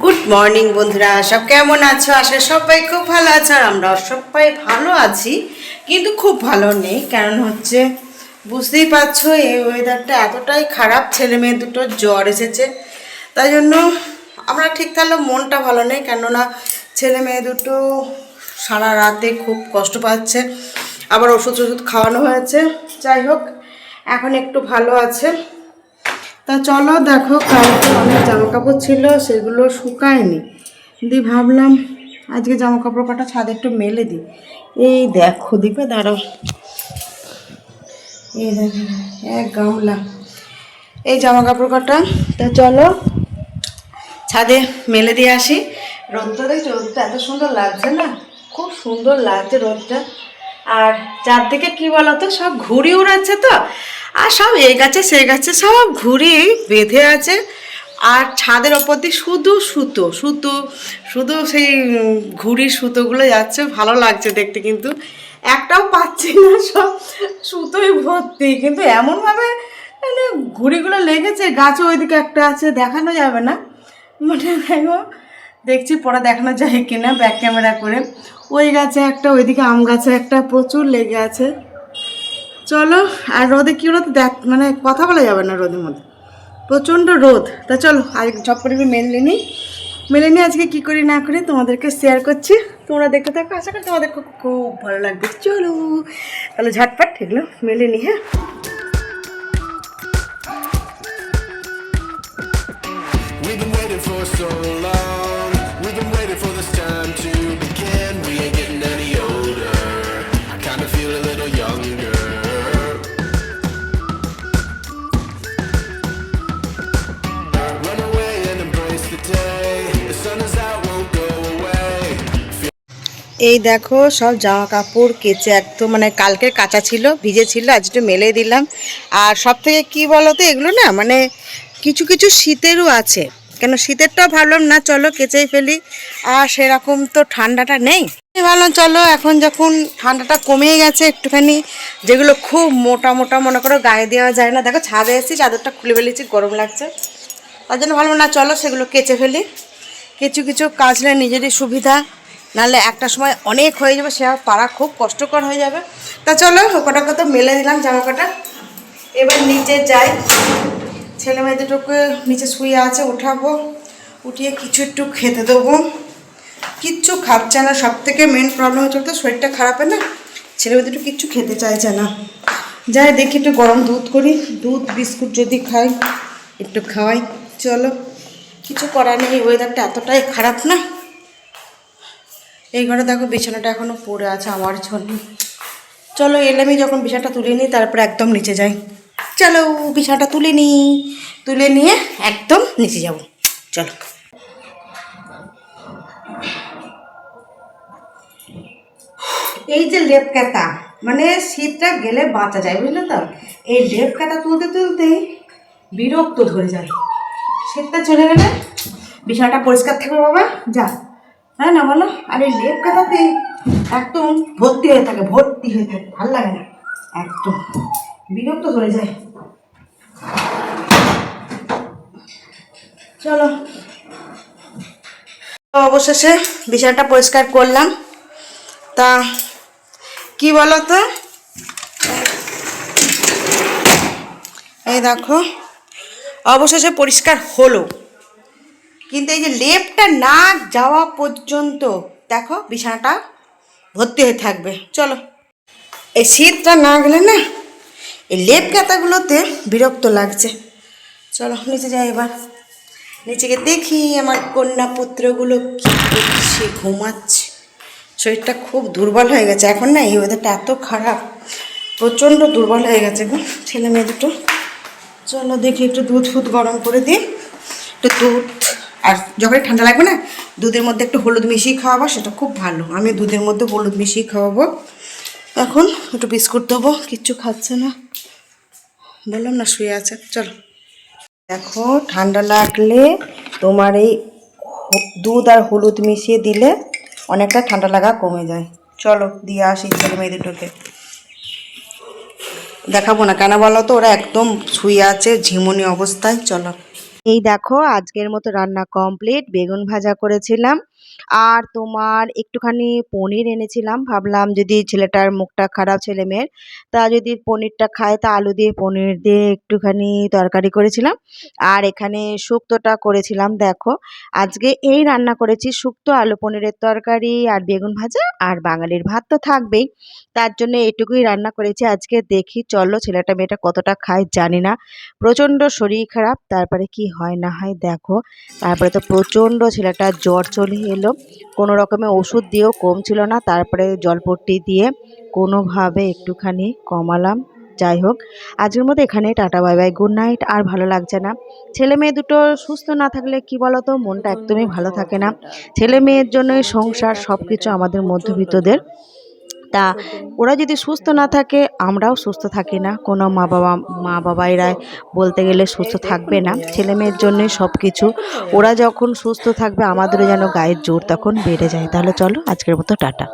Good morning বন্ধুরা। সব কেমন আছো? আসলে সবাই খুব ভালো আছো আর আমরা সবাই ভালো আছি। কিন্তু খুব ভালো নেই, কারণ হচ্ছে বুঝতেই পারছ, এই ওয়েদারটা এতটাই খারাপ। ছেলে মেয়ে দুটো জ্বর এসেছে। তাই জন্য আমরা ঠিক তাহলে মনটা ভালো নেই, কেননা ছেলে মেয়ে দুটো সারা রাতে খুব কষ্ট পাচ্ছে। আবার ওষুধ ওষুধ খাওয়ানো হয়েছে। যাই হোক, এখন একটু ভালো আছে। তা চলো দেখো, কালকে অনেক জামা কাপড় ছিল, সেগুলো শুকায়নি। দিয়ে ভাবলাম, আজকে জামা কাপড় কটা, ছাদে একটু মেলে দিই। এই দেখো দিবে দাঁড়াও। এই দেখো, এক গামলা। এই জামা কাপড় কটা, তা চলো, ছাদে মেলে দিয়ে আসি। রোদটা দেখছ? রোদটা এত সুন্দর লাগছে না? খুব সুন্দর লাগছে রোদটা। আর চারদিকে কি বলতো, সব ঘুড়ি উড়াচ্ছে তো। আর সব এই গাছে সে গাছে সব ঘুড়ি বেঁধে আছে। আর ছাদের ওপর দিয়ে শুধু সুতো সুতো, শুধু সেই ঘুড়ির সুতোগুলো যাচ্ছে। ভালো লাগছে দেখতে কিন্তু। একটাও পাচ্ছি না সব সুতোই ভর্তি। কিন্তু এমনভাবে মানে ঘুড়িগুলো লেগেছে গাছে ওইদিকে একটা আছে, দেখানো যাবে না। মানে দেখো দেখছি পরে দেখানো যায় কিনা ব্যাক ক্যামেরা করে। ওই গাছে একটা, ওইদিকে আম গাছে একটা, প্রচুর লেগে আছে। চলো, আর রোদে কি রোদ? দেখ মানে কথা বলা যাবে না রোদের মধ্যে। প্রচণ্ড রোদ। তা চলো আজ ঝপ করে মেলে নিই। মেলে নিয়ে আজকে কী করি না করি তোমাদেরকে শেয়ার করছি। তোমরা দেখতে থাকো, আশা করি তোমাদের খুব খুব ভালো লাগবে। চলো, তাহলে ঝটপট এগুলো মেলে নি হ্যাঁ? We've been waiting for so long. We've been waiting for this time to এই দেখো, সব জামা কাপড় কেচে একদম মানে কালকের কাঁচা ছিল, ভিজে ছিল, আজ একটু মেলে দিলাম। আর সব থেকে কী বলো তো এগুলো না মানে কিছু কিছু শীতেরও আছে। কেন, শীতেরটাও ভাবলাম, না, চলো কেচেই ফেলি। আর সেরকম তো ঠান্ডাটা নেই। ভাবলাম, চলো, এখন যখন ঠান্ডাটা কমে গেছে একটুখানি, যেগুলো খুব মোটা মোটা, মনে করো, গায়ে দেওয়া যায় না। দেখো, ছাদে এসেছি, চাদরটা খুলে ফেলেছি, গরম লাগছে। তার জন্য ভাবলাম, না, চলো, সেগুলো কেচে ফেলি। কিছু কিছু কাচলে নিজেরই সুবিধা। নাহলে একটা সময় অনেক হয়ে যাবে, সে পাড়া খুব কষ্টকর হয়ে যাবে। তা চলো কটা কত মেলে দিলাম জামা কাটা এবার নিচে যাই। ছেলে মেয়ে দুটোকে নিচে শুয়ে আছে, উঠাবো। উঠিয়ে কিছু একটু খেতে দেবো। কিচ্ছু খাচ্ছে না সব থেকে মেন প্রবলেম হচ্ছে তো শরীরটা খারাপ হয় না। ছেলে মেয়ে দুটো কিচ্ছু খেতে চাইছে না। যাই দেখি একটু গরম দুধ করি। দুধ, বিস্কুট যদি খাই, একটু খাওয়াই। চলো। কিছু করার নেই ওয়েদারটা এতটাই খারাপ না। এই ঘরে দেখো বিছানাটা এখনও পড়ে আছে আমার জন্য। চলো এলামি যখন বিছানাটা তুলে নিই, তারপর একদম নিচে যাই। চলো বিছানাটা তুলে নিই। তুলে নিয়ে একদম নিচে যাব। চলো। এই যে লেপ কাতা মানে শীতটা গেলে বাঁচা যায়, বুঝলে তো? এই লেপ কাতা তুলতে তুলতেই বিরক্ত ধরে যায়। শীতটা চলে গেলে বিছানাটা পরিষ্কার থাকবে বাবা, যা। হ্যাঁ না বলো? আর লেপ কাটাতে একদম ভর্তি হয়ে থাকে, ভর্তি হয়ে থাকে, ভালো লাগে না। একদম। বিরক্ত হয়ে যায়। চলো। অবশেষে বিছানাটা পরিষ্কার করলাম। তা কি বলো তো এই দেখো, অবশেষে পরিষ্কার হলো। কিন্তু এই যে লেপটা না যাওয়া পর্যন্ত, দেখো বিছানাটা ভর্তি হয়ে থাকবে। চলো। এই শীতটা না গেলে না, এই লেপ কাতাগুলোতে বিরক্ত লাগছে। চলো, নিচে যাই এবার। নিচে গিয়ে দেখি আমার কন্যা পুত্রগুলো কী করছে, ঘুমাচ্ছে। শরীরটা খুব দুর্বল হয়ে গেছে। এখন না এই ওয়েদারটা এত খারাপ, প্রচণ্ড দুর্বল হয়ে গেছে গো, ছেলে মেয়ে দুটো। চলো দেখি একটু দুধ ফুদ গরম করে দিই। একটু দুধ আর যখন ঠান্ডা লাগবে না, দুধের মধ্যে একটু হলুদ মিশিয়ে খাওয়াবো, সেটা খুব ভালো। আমি দুধের মধ্যে হলুদ মিশিয়ে খাওয়াবো। এখন একটু বিস্কুট দেবো, কিচ্ছু খাচ্ছে না। বললাম না, শুয়ে আছে। চলো। দেখো, ঠান্ডা লাগলে তোমার এই দুধ আর হলুদ মিশিয়ে দিলে অনেকটা ঠান্ডা লাগা কমে যায়। চলো, দিয়ে আসি ছেলে মেয়ে দুটোকে দেখাবো না কেন বলো তো, ওরা একদম শুয়ে আছে, ঝিমুনি অবস্থায়। চলো। এই দেখো আজকের মতো রান্না কমপ্লিট বেগুন ভাজা করেছিলাম। আর তোমার একটুখানি পনির এনেছিলাম। ভাবলাম যদি ছেলেটার মুখটা খারাপ, ছেলে মেয়ের, তা যদি পনিরটা খায়, তা আলু দিয়ে পনির দিয়ে একটুখানি তরকারি করেছিলাম। আর এখানে শুক্তোটা করেছিলাম, দেখো। আজকে এই রান্না করেছি শুক্তো, আলু পনিরের তরকারি, আর বেগুন ভাজা, আর বাঙালির ভাত তো থাকবেই। তার জন্য এটুকুই রান্না করেছি। আজকে দেখি, চলো ছেলেটা মেয়েটা কতটা খায় জানি না। প্রচণ্ড শরীর খারাপ, তারপরে কি হয় না হয় দেখো। তারপরে তো প্রচণ্ড ছেলেটার জ্বর চলে এলো। কোনো রকমের ওষুধ দিয়েও কমছিল না, তারপরে জলপট্টি দিয়ে কোনোভাবে একটুখানি কমালাম। যাই হোক, আজকের মধ্যে এখানে tata, bye bye good night আর ভালো লাগছে না। ছেলে মেয়ে দুটো সুস্থ না থাকলে কি বলো তো মনটা একদমই ভালো থাকে না। ছেলে মেয়ের জন্যই সংসার সব কিছু আমাদের মধ্যবিত্তদের তা ওরা যদি সুস্থ না থাকে, আমরাও সুস্থ থাকি না। কোনো মা বাবা মা বাবাইরা বলতে গেলে সুস্থ থাকবে না। ছেলে মেয়ের জন্যই সব কিছু ওরা যখন সুস্থ থাকবে, আমাদেরও যেন গায়ের জোর তখন বেড়ে যায়। তাহলে চলো, আজকের মতো টাটা।